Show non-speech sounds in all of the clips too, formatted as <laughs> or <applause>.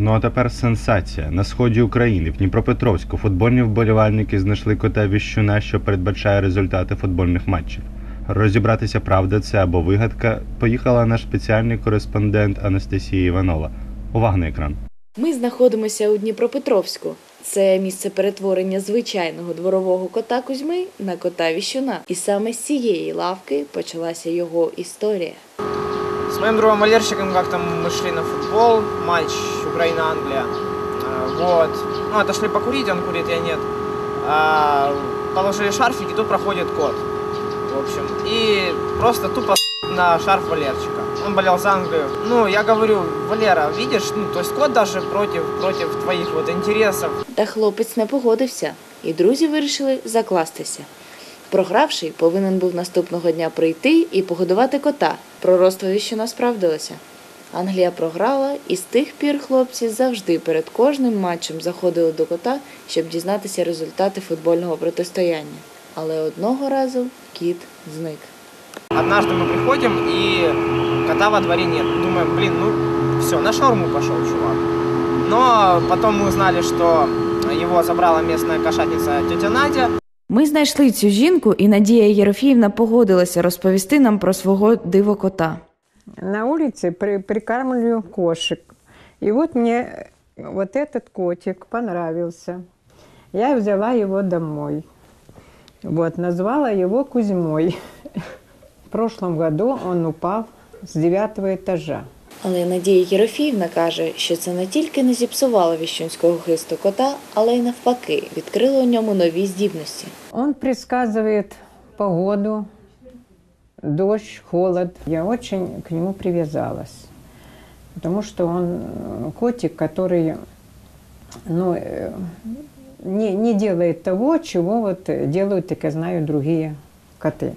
Ну а тепер сенсація. На сході України, в Дніпропетровську, футбольні вболівальники знайшли кота віщуна, що передбачає результати футбольних матчів. Розібратися, правда це або вигадка, поїхала наш спеціальний кореспондент Анастасія Іванова. Увага на екран. Ми знаходимося у Дніпропетровську. Це місце перетворення звичайного дворового кота Кузьми на кота Віщуна. І саме з цієї лавки почалася його історія. С моим другом Валерчиком как-то мы шли на футбол, матч Украина-Англия. Вот. Ну, отошли покурить, он курит, я нет. А, Положили шарфик, и тут проходит кот. В общем. И просто тупо <laughs> на шарф Валерчика. Он болел за Англию. Ну, я говорю, Валера, видишь, ну, то есть кот даже против, против твоих вот интересов. Та хлопець не погодився, і друзі вирішили закластися. Програвший повинен був наступного дня прийти і погодувати кота. Пророцтво Віщуна справдилося. Англія програла, і з тих пір хлопці завжди перед кожним матчем заходили до кота, щоб дізнатися результати футбольного протистояння. Але одного разу кіт зник. Однажды мы приходим, и кота во дворе нет. Думаем, блин, ну все, на шаурму пошел чувак. Но потом мы узнали, что его забрала местная кошатница тетя Надя. Ми знайшли цю жінку, і Надія Єрофіївна погодилася розповісти нам про свого дивокота. На улице при, прикармливаю кошек. И вот мне вот этот котик понравился. Я взяла его домой. Вот, назвала его Кузьмой. <laughs> В прошлом году он упал с девятого этажа. Але Надія Єрофіївна каже, що це не тільки не зіпсувало віщунського хисту кота, але й навпаки відкрило у ньому нові здібності. Он предсказывает погоду, дождь, холод. Я очень к нему привязалась, потому что он э, котик, который ну, э, не, не делает того, чего вот делают, так я знаю, другие коты.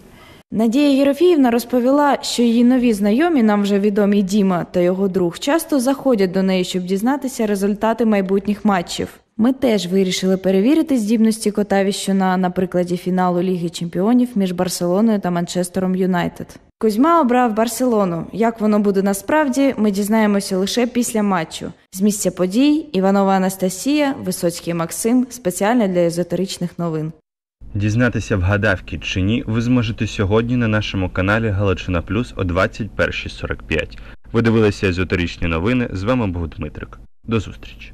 Надія Єрофіївна розповіла, що її нові знайомі, нам вже відомі Діма та його друг, часто заходять до неї, щоб дізнатися результати майбутніх матчів. Ми теж вирішили перевірити здібності кота Віщуна на прикладі фіналу Ліги Чемпіонів між Барселоною та Манчестером Юнайтед. Кузьма обрав Барселону. Як воно буде насправді, ми дізнаємося лише після матчу. З місця подій Іванова Анастасія, Висоцький Максим спеціально для езотеричних новин. Дізнатися, в гадавки чи ні, ви зможете сьогодні на нашому каналі Галичина Плюс о 21.45. Ви дивилися езотеричні новини. З вами був Дмитрик. До зустрічі!